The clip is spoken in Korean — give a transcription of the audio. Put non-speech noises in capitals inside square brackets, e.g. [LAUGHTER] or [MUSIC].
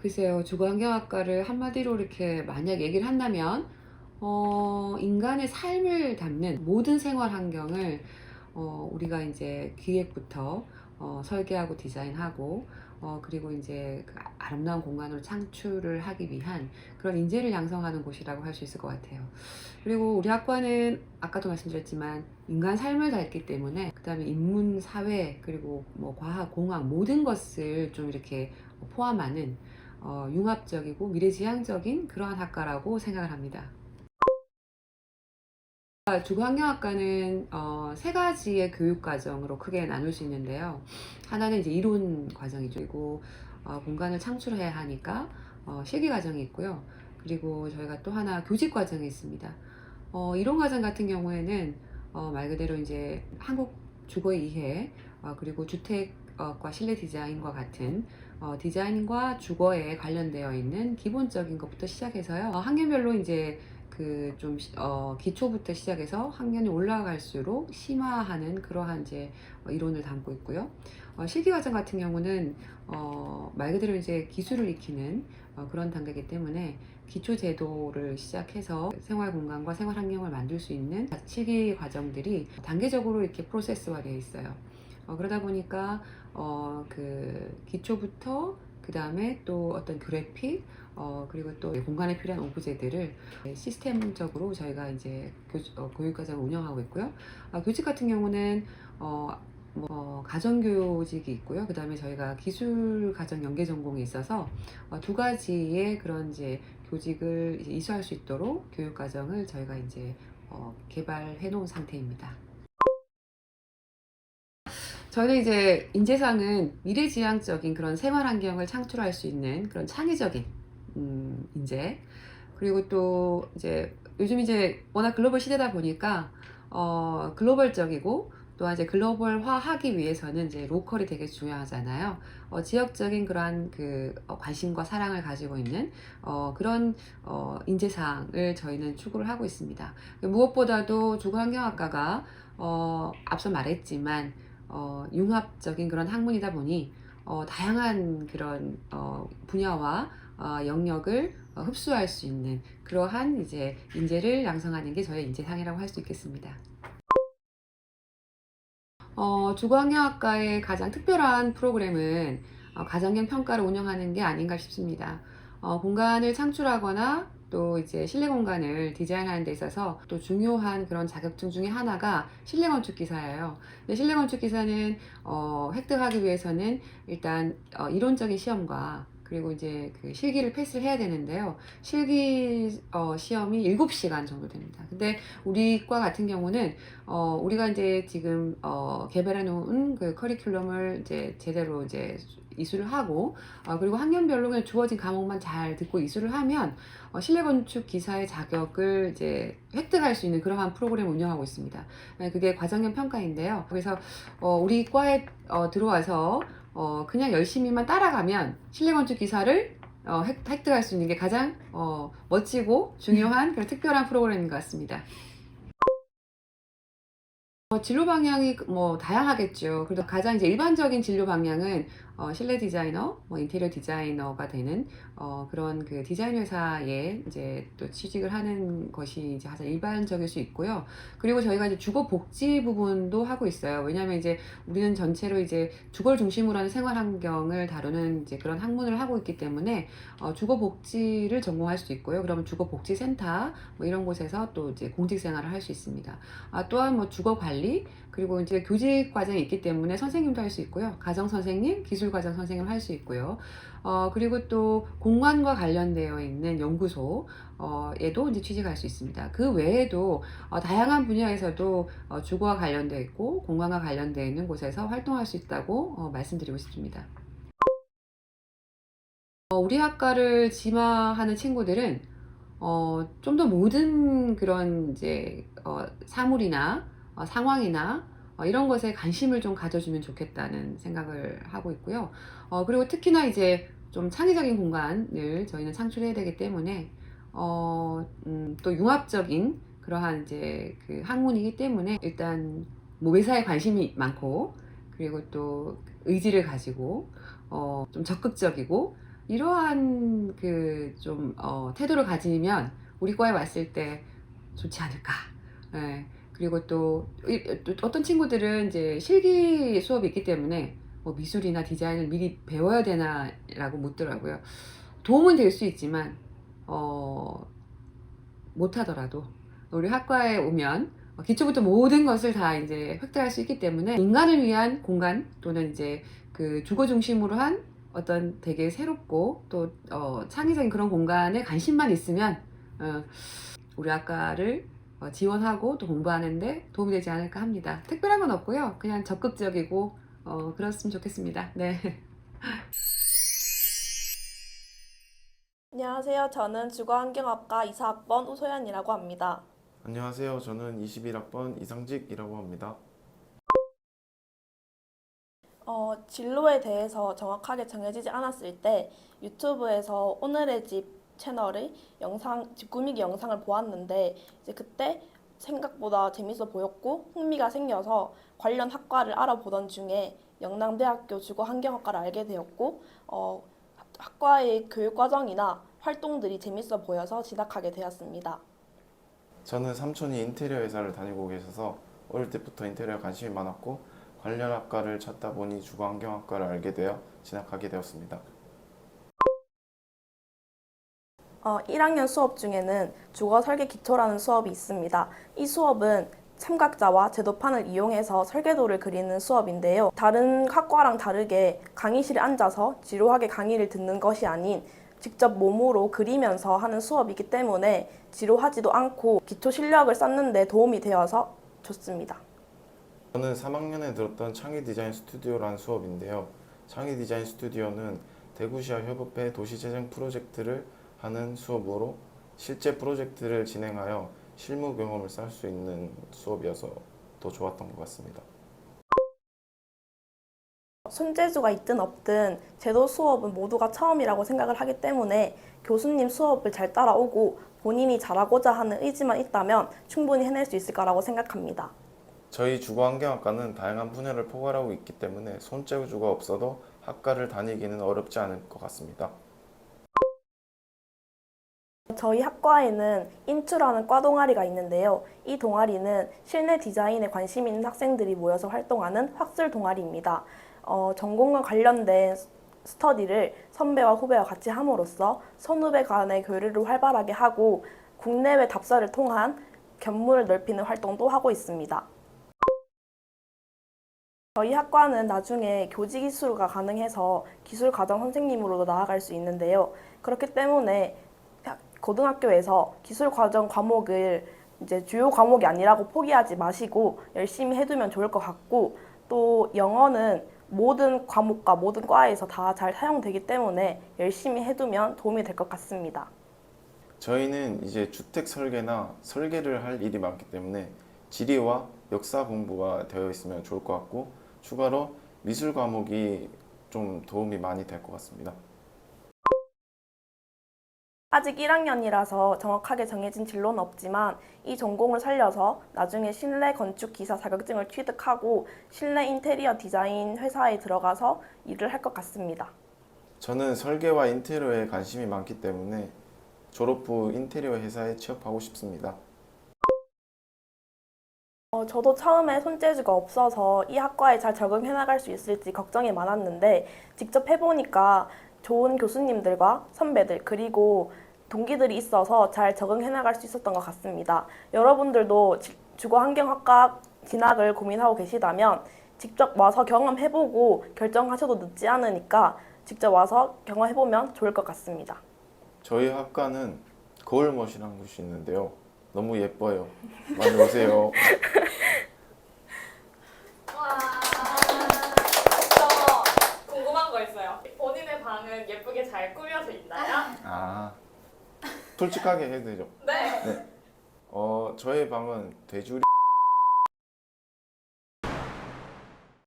글쎄요, 주거환경학과를 한마디로 이렇게 만약 얘기를 한다면, 어, 인간의 삶을 담는 모든 생활 환경을 어, 우리가 이제 기획부터 어, 설계하고 디자인하고 어, 그리고 이제 그 아름다운 공간으로 창출을 하기 위한 그런 인재를 양성하는 곳이라고 할 수 있을 것 같아요. 그리고 우리 학과는 아까도 말씀드렸지만 인간 삶을 닳기 때문에 그 다음에 인문 사회 그리고 뭐 과학 공학 모든 것을 좀 이렇게 포함하는 어, 융합적이고 미래지향적인 그러한 학과라고 생각을 합니다. 주거환경학과는 어, 세 가지의 교육 과정으로 크게 나눌 수 있는데요. 하나는 이제 이론 과정이죠. 그리고 어, 공간을 창출해야 하니까 어, 실기 과정이 있고요. 그리고 저희가 또 하나 교직 과정이 있습니다. 어, 이론 과정 같은 경우에는 어, 말 그대로 이제 한국 주거 이해 어, 그리고 주택과 실내 디자인과 같은 어, 디자인과 주거에 관련되어 있는 기본적인 것부터 시작해서요. 어, 학년별로 이제 그좀 어, 기초부터 시작해서 학년이 올라갈수록 심화하는 그러한 이제 어, 이론을 담고 있고요. 어, 실기 과정 같은 경우는 어, 말 그대로 이제 기술을 익히는 어, 그런 단계이기 때문에 기초 제도를 시작해서 생활 공간과 생활 환경을 만들 수 있는 실기 과정들이 단계적으로 이렇게 프로세스화되어 있어요. 어, 그러다 보니까 어, 그 기초부터 그 다음에 또 어떤 그래픽 어, 그리고 또 공간에 필요한 오브제들을 시스템적으로 저희가 이제 교, 어, 교육과정을 운영하고 있고요. 아, 교직 같은 경우는 어, 뭐 가정교직이 있고요. 그 다음에 저희가 기술 가정 연계 전공이 있어서 어, 두 가지의 그런 이제 교직을 이제 이수할 수 있도록 교육 과정을 저희가 이제 어, 개발해 놓은 상태입니다. 저는 이제 인재상은 미래지향적인 그런 생활 환경을 창출할 수 있는 그런 창의적인 음, 인재 그리고 또 이제 요즘 이제 워낙 글로벌 시대다 보니까 어, 글로벌적이고 또 이제 글로벌화 하기 위해서는 이제 로컬이 되게 중요하잖아요. 어, 지역적인 그러한 그 어, 관심과 사랑을 가지고 있는 어, 그런 어, 인재상을 저희는 추구를 하고 있습니다. 무엇보다도 주거환경학과가 어, 앞서 말했지만 어, 융합적인 그런 학문이다 보니 어, 다양한 그런 어, 분야와 어, 영역을 어, 흡수할 수 있는 그러한 이제 인재를 양성하는 게 저의 인재상이라고 할 수 있겠습니다. 어, 주거환경학과의 가장 특별한 프로그램은 어, 가정경 평가를 운영하는 게 아닌가 싶습니다. 어, 공간을 창출하거나 또 이제 실내 공간을 디자인하는 데 있어서 또 중요한 그런 자격증 중에 하나가 실내 건축 기사예요. 근데 실내 건축 기사는 어, 획득하기 위해서는 일단 어, 이론적인 시험과 그리고 이제 그 실기를 패스를 해야 되는데요. 실기 어, 시험이 7시간 정도 됩니다. 근데 우리과 같은 경우는 어, 우리가 이제 지금 어, 개발해 놓은 그 커리큘럼을 이제 제대로 이제 이수를 하고 어, 그리고 학년별로 그냥 주어진 과목만 잘 듣고 이수를 하면 어, 실내 건축 기사의 자격을 이제 획득할 수 있는 그러한 프로그램을 운영하고 있습니다. 네, 그게 과정형 평가인데요. 그래서 어, 우리 과에 어, 들어와서 어, 그냥 열심히만 따라가면 실내 건축 기사를 어, 획, 획득할 수 있는 게 가장 어, 멋지고 중요한 그런 특별한 프로그램인 것 같습니다. 어, 진로 방향이 뭐 다양하겠죠. 그래도 가장 이제 일반적인 진로 방향은 어, 실내 디자이너, 뭐 인테리어 디자이너가 되는 어, 그런 그 디자인 회사에 이제 또 취직을 하는 것이 이제 가장 일반적일 수 있고요. 그리고 저희가 이제 주거 복지 부분도 하고 있어요. 왜냐하면 이제 우리는 전체로 이제 주거를 중심으로 하는 생활 환경을 다루는 이제 그런 학문을 하고 있기 때문에 어, 주거 복지를 전공할 수도 있고요. 그러면 주거 복지 센터 뭐 이런 곳에서 또 이제 공직 생활을 할 수 있습니다. 아, 또한 뭐 주거 관리 그리고 이제 교직 과정이 있기 때문에 선생님도 할 수 있고요. 가정 선생님, 기술 과정 선생님 할 수 있고요. 어, 그리고 또 공간과 관련되어 있는 연구소 어, 에도 이제 취직할 수 있습니다. 그 외에도 어, 다양한 분야에서도 어, 주거와 관련되어 있고 공간과 관련되어 있는 곳에서 활동할 수 있다고 어, 말씀드리고 싶습니다. 어, 우리 학과를 지망하는 친구들은 어, 좀 더 모든 그런 이제 어, 사물이나 어, 상황이나 어, 이런 것에 관심을 좀 가져주면 좋겠다는 생각을 하고 있고요. 어, 그리고 특히나 이제 좀 창의적인 공간을 저희는 창출해야 되기 때문에 어, 음, 또 융합적인 그러한 이제 그 학문이기 때문에 일단 뭐 외사에 관심이 많고 그리고 또 의지를 가지고 어, 좀 적극적이고 이러한 그좀 태도를 가지면 우리 과에 왔을 때 좋지 않을까. 예. 그리고 또, 이- 또 어떤 친구들은 이제 실기 수업이 있기 때문에 뭐 미술이나 디자인을 미리 배워야 되나라고 묻더라고요. 도움은 될 수 있지만 어, 못하더라도 우리 학과에 오면 어, 기초부터 모든 것을 다 이제 획득할 수 있기 때문에 인간을 위한 공간 또는 이제 그 주거 중심으로 한 어떤 되게 새롭고 또 어, 창의적인 그런 공간에 관심만 있으면 어, 우리 학과를 어, 지원하고 또 공부하는데 도움이 되지 않을까 합니다. 특별한 건 없고요. 그냥 적극적이고 어, 그렇으면 좋겠습니다. 네. [LAUGHS] 안녕하세요. 저는 주거환경학과 이사학번 우소연이라고 합니다. 안녕하세요. 저는 21학번 이상직이라고 합니다. 어, 진로에 대해서 정확하게 정해지지 않았을 때 유튜브에서 오늘의 집 채널의 영상, 집 꾸미기 영상을 보았는데 이제 그때 생각보다 재밌어 보였고 흥미가 생겨서 관련 학과를 알아보던 중에 영남대학교 주거환경학과를 알게 되었고 어, 학과의 교육 과정이나 활동들이 재밌어 보여서 진학하게 되었습니다. 저는 삼촌이 인테리어 회사를 다니고 계셔서 어릴 때부터 인테리어에 관심이 많았고 관련 학과를 찾다 보니 주거환경학과를 알게 되어 진학하게 되었습니다. 어, 1학년 수업 중에는 주거 설계 기초라는 수업이 있습니다. 이 수업은 삼각자와 제도판을 이용해서 설계도를 그리는 수업인데요. 다른 학과랑 다르게 강의실에 앉아서 지루하게 강의를 듣는 것이 아닌 직접 몸으로 그리면서 하는 수업이기 때문에 지루하지도 않고 기초 실력을 쌓는 데 도움이 되어서 좋습니다. 저는 3학년에 들었던 창의 디자인 스튜디오라는 수업인데요. 창의 디자인 스튜디오는 대구시와 협업해 도시재생 프로젝트를 하는 수업으로 실제 프로젝트를 진행하여 실무 경험을 쌓을 수 있는 수업이어서 더 좋았던 것 같습니다. 손재주가 있든 없든 제도 수업은 모두가 처음이라고 생각을 하기 때문에 교수님 수업을 잘 따라오고 본인이 잘하고자 하는 의지만 있다면 충분히 해낼 수 있을 거라고 생각합니다. 저희 주거환경학과는 다양한 분야를 포괄하고 있기 때문에 손재주가 없어도 학과를 다니기는 어렵지 않을 것 같습니다. 저희 학과에는 인투라는 과 동아리가 있는데요. 이 동아리는 실내 디자인에 관심 있는 학생들이 모여서 활동하는 학술 동아리입니다. 어, 전공과 관련된 스터디를 선배와 후배와 같이 함으로써 선후배 간의 교류를 활발하게 하고 국내외 답사를 통한 견문을 넓히는 활동도 하고 있습니다. 저희 학과는 나중에 교직 이수가 가능해서 기술 과정 선생님으로도 나아갈 수 있는데요. 그렇기 때문에 학- 고등학교에서 기술 과정 과목을 이제 주요 과목이 아니라고 포기하지 마시고 열심히 해두면 좋을 것 같고 또 영어는 모든 과목과 모든 과에서 다 잘 사용되기 때문에 열심히 해두면 도움이 될 것 같습니다. 저희는 이제 주택 설계나 설계를 할 일이 많기 때문에 지리와 역사 공부가 되어 있으면 좋을 것 같고 추가로 미술 과목이 좀 도움이 많이 될 것 같습니다. 아직 1학년이라서 정확하게 정해진 진로는 없지만 이 전공을 살려서 나중에 실내 건축 기사 자격증을 취득하고 실내 인테리어 디자인 회사에 들어가서 일을 할 것 같습니다. 저는 설계와 인테리어에 관심이 많기 때문에 졸업 후 인테리어 회사에 취업하고 싶습니다. 어, 저도 처음에 손재주가 없어서 이 학과에 잘 적응해 나갈 수 있을지 걱정이 많았는데 직접 해보니까 좋은 교수님들과 선배들 그리고 동기들이 있어서 잘 적응해 나갈 수 있었던 것 같습니다. 여러분들도 지- 주거환경학과 진학을 고민하고 계시다면 직접 와서 경험해보고 결정하셔도 늦지 않으니까 직접 와서 경험해보면 좋을 것 같습니다. 저희 학과는 거울못이라는 곳이 있는데요. 너무 예뻐요. 많이 오세요. [LAUGHS] 와. 저 궁금한 거 있어요. 본인의 방은 예쁘게 잘 꾸며져 있나요? 아, 솔직하게 해도 되죠. 네. 어, 저의 방은 돼지우리